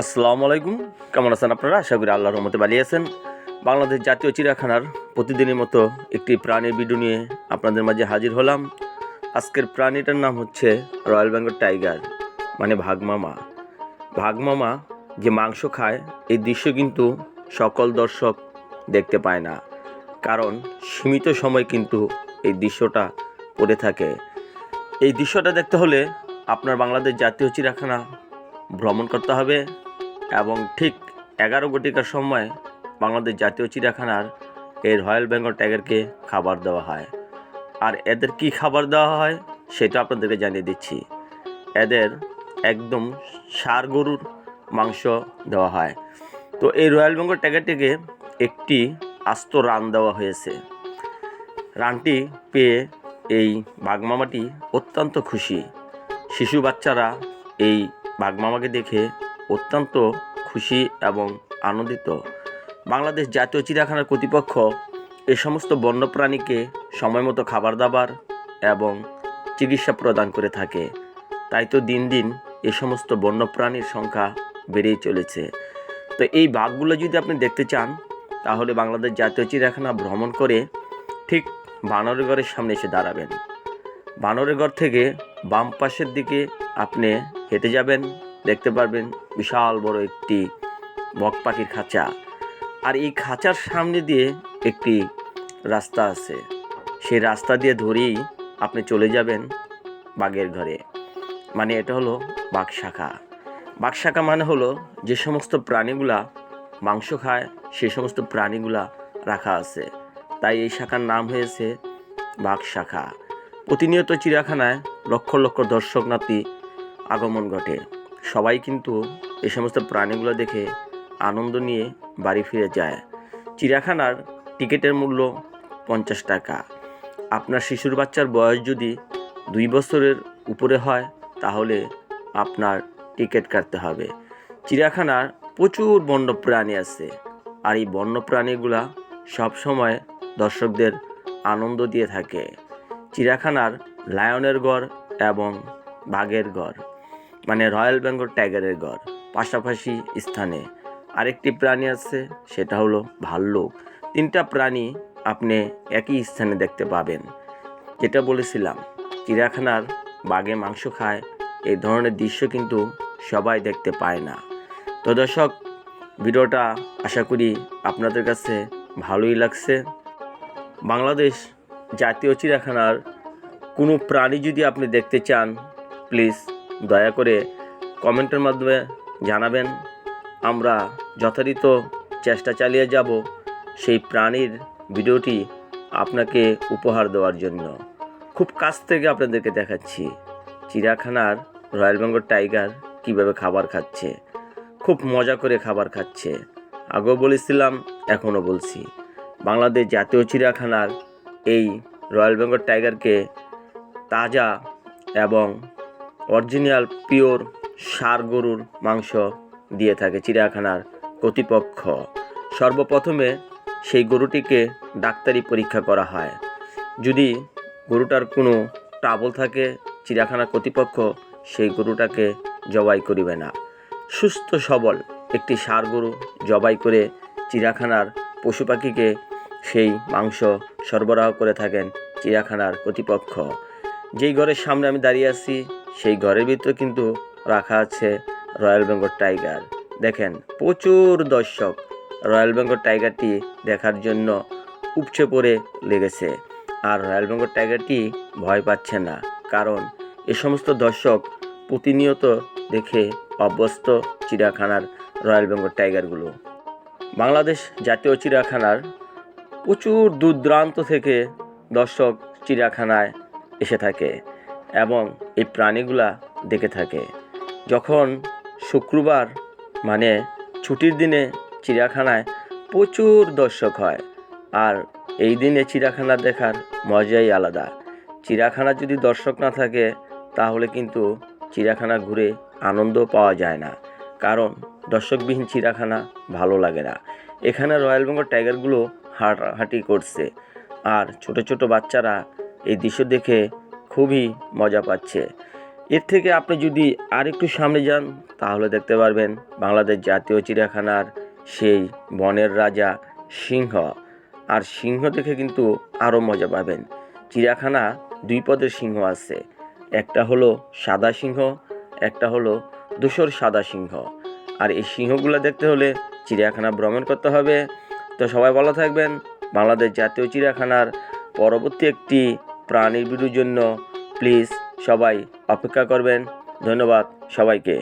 আসসালামু আলাইকুম। কেমন আছেন আপনারা? আশা করি আল্লাহর রহমতে ভালো আছেন। বাংলাদেশ জাতীয় চিড়িয়াখানার প্রতিদিনের মতো একটি প্রাণীর ভিডিও নিয়ে আপনাদের মাঝে হাজির হলাম। আজকের প্রাণীটার নাম হচ্ছে রয়্যাল বেঙ্গল টাইগার মানে ভাগমামা। ভাগমামা যে মাংস খায়, এই দৃশ্য কিন্তু সকল দর্শক দেখতে পায় না। কারণ সীমিত সময় কিন্তু এই দৃশ্যটা পড়ে থাকে। এই দৃশ্যটা দেখতে হলে আপনার বাংলাদেশ জাতীয় চিড়িয়াখানা ভ্রমণ করতে হবে। এবং ঠিক এগারো ঘটিকার সময় বাংলাদেশ জাতীয় চিড়িয়াখানার এই রয়্যাল বেঙ্গল টাইগারকে খাবার দেওয়া হয়। আর এদের কি খাবার দেওয়া হয় সেটা আপনাদেরকে জানিয়ে দিচ্ছি। এদের একদম সার গরুর মাংস দেওয়া হয়। তো এই রয়্যাল বেঙ্গল টাইগারটিকে একটি আস্ত রান দেওয়া হয়েছে। রানটি পেয়ে এই বাঘমামাটি অত্যন্ত খুশি। শিশু বাচ্চারা এই বাঘমামাকে দেখে অত্যন্ত খুশি এবং আনন্দিত। বাংলাদেশ জাতীয় চিড়িয়াখানার কর্তৃপক্ষ এ সমস্ত বন্যপ্রাণীকে সময় মতো খাবার দাবার এবং চিকিৎসা প্রদান করে থাকে। তাই তো দিন দিন এ সমস্ত বন্যপ্রাণীর সংখ্যা বেড়েই চলেছে। তো এই বাঘগুলো যদি আপনি দেখতে চান, তাহলে বাংলাদেশ জাতীয় চিড়িয়াখানা ভ্রমণ করে ঠিক বানরের ঘরের সামনে এসে দাঁড়াবেন। বানরের ঘর থেকে বাম পাশের দিকে আপনি হেঁটে যাবেন। দেখতে পারবেন বিশাল বড় একটি বক পাখির খাঁচা। আর এই খাঁচার সামনে দিয়ে একটি রাস্তা আছে। সেই রাস্তা দিয়ে ধরেই আপনি চলে যাবেন বাঘের ঘরে। মানে এটা হলো বাঘ শাখা। বাঘ শাখা মানে হলো যে সমস্ত প্রাণীগুলা মাংস খায়, সে সমস্ত প্রাণীগুলা রাখা আছে। তাই এই শাখার নাম হয়েছে বাঘ শাখা। প্রতিনিয়ত চিড়িয়াখানায় লক্ষ লক্ষ দর্শক নাতি আগমন ঘটে। সবাই কিন্তু এই সমস্ত প্রাণীগুলো দেখে আনন্দ নিয়ে বাড়ি ফিরে যায়। চিড়িয়াখানার টিকিটের মূল্য পঞ্চাশ টাকা। আপনার শিশুর বাচ্চার বয়স যদি দুই বছরের উপরে হয়, তাহলে আপনার টিকিট কাটতে হবে। চিড়িয়াখানার প্রচুর বন্য প্রাণী আছে আর এই বন্য প্রাণীগুলা সবসময় দর্শকদের আনন্দ দিয়ে থাকে। চিড়িয়াখানার লায়নের গড় এবং বাঘের গড়। মানে রয়্যাল বেঙ্গল টাইগারের গড়। পাশাপাশি স্থানে আরেকটি প্রাণী আছে, সেটা হলো ভাল্লুক। তিনটা প্রাণী আপনি একই স্থানে দেখতে পাবেন। যেটা বলেছিলাম, চিড়িয়াখানার বাঘে মাংস খায়, এই ধরনের দৃশ্য কিন্তু সবাই দেখতে পায় না। তো দর্শক, ভিডিওটা আশা করি আপনাদের কাছে ভালোই লাগছে। বাংলাদেশ জাতীয় চিড়িয়াখানার কোনো প্রাণী যদি আপনি দেখতে চান প্লিজ দয়া করে কমেন্টের মাধ্যমে জানাবেন। আমরা যথারীত চেষ্টা চালিয়ে যাব সেই প্রাণীর ভিডিওটি আপনাকে উপহার দেওয়ার জন্য। খুব কাছ থেকে আপনাদেরকে দেখাচ্ছি, চিড়িয়াখানার রয়্যাল বেঙ্গল টাইগার কীভাবে খাবার খাচ্ছে, খুব মজা করে খাবার খাচ্ছে। আগেও বলেছিলাম, এখনও বলছি, বাংলাদেশ জাতীয় চিড়িয়াখানার এই রয়্যাল বেঙ্গল টাইগারকে তাজা এবং অরিজিনাল, পিওর সার গরুর মাংস দিয়ে থাকে চিড়িয়াখানার কর্তৃপক্ষ। সর্বপ্রথমে সেই গরুটিকে ডাক্তারি পরীক্ষা করা হয়। যদি গরুটার কোনো ট্রাবল থাকে চিড়িয়াখানা কর্তৃপক্ষ সেই গরুটাকে জবাই করিবে না। সুস্থ, সবল একটি ষাঁড় গরু জবাই করে চিড়িয়াখানার পশু পাখিকে সেই মাংস সরবরাহ করে থাকেন চিড়িয়াখানার কর্তৃপক্ষ। যেই ঘরের সামনে আমি দাঁড়িয়ে আছি সেই ঘরের ভিতরে কিন্তু রাখা আছে রয়্যাল বেঙ্গল টাইগার। দেখেন, প্রচুর দর্শক রয়্যাল বেঙ্গল টাইগারটি দেখার জন্য উপচে পড়ে লেগেছে। আর রয়্যাল বেঙ্গল টাইগারটি ভয় পাচ্ছে না, কারণ এ সমস্ত দর্শক প্রতিনিয়ত দেখে অভ্যস্ত চিড়িয়াখানার রয়্যাল বেঙ্গল টাইগারগুলো। বাংলাদেশ জাতীয় চিড়িয়াখানার প্রচুর দূর দূরান্ত থেকে দর্শক চিড়িয়াখানায় এসে থাকে। এবং এই প্রাণীগুলা দেখে থাকে। যখন শুক্রবার মানে ছুটির দিনে চিড়িয়াখানায় প্রচুর দর্শক হয়, আর এই দিনে চিড়িয়াখানা দেখার মজাই আলাদা। চিড়িয়াখানা যদি দর্শক না থাকে, তাহলে কিন্তু চিড়িয়াখানা ঘুরে আনন্দ পাওয়া যায় না, কারণ দর্শকবিহীন চিড়িয়াখানা ভালো লাগে না। এখানে রয়্যাল বেঙ্গল টাইগারগুলো হাঁটাহাঁটি করছে, আর ছোট ছোট বাচ্চারা এই দৃশ্য দেখে খুবই মজা পাচ্ছে। এর থেকে আপনি যদি আর একটু সামনে যান, তাহলে দেখতে পারবেন বাংলাদেশ জাতীয় চিড়িয়াখানার সেই বনের রাজা সিংহ। আর সিংহ দেখে কিন্তু আরও মজা পাবেন। চিড়িয়াখানা দুই পদের সিংহ আছে। একটা হলো সাদা সিংহ, একটা হলো ধূসর সাদা সিংহ। আর এই সিংহগুলো দেখতে হলে চিড়িয়াখানা ভ্রমণ করতে হবে। তো সবাই ভালো থাকবেন। বাংলাদেশ জাতীয় চিড়িয়াখানার পরবর্তী একটি প্রাণীর জন্য প্লিজ সবাই অপেক্ষা করবেন। ধন্যবাদ সবাইকে।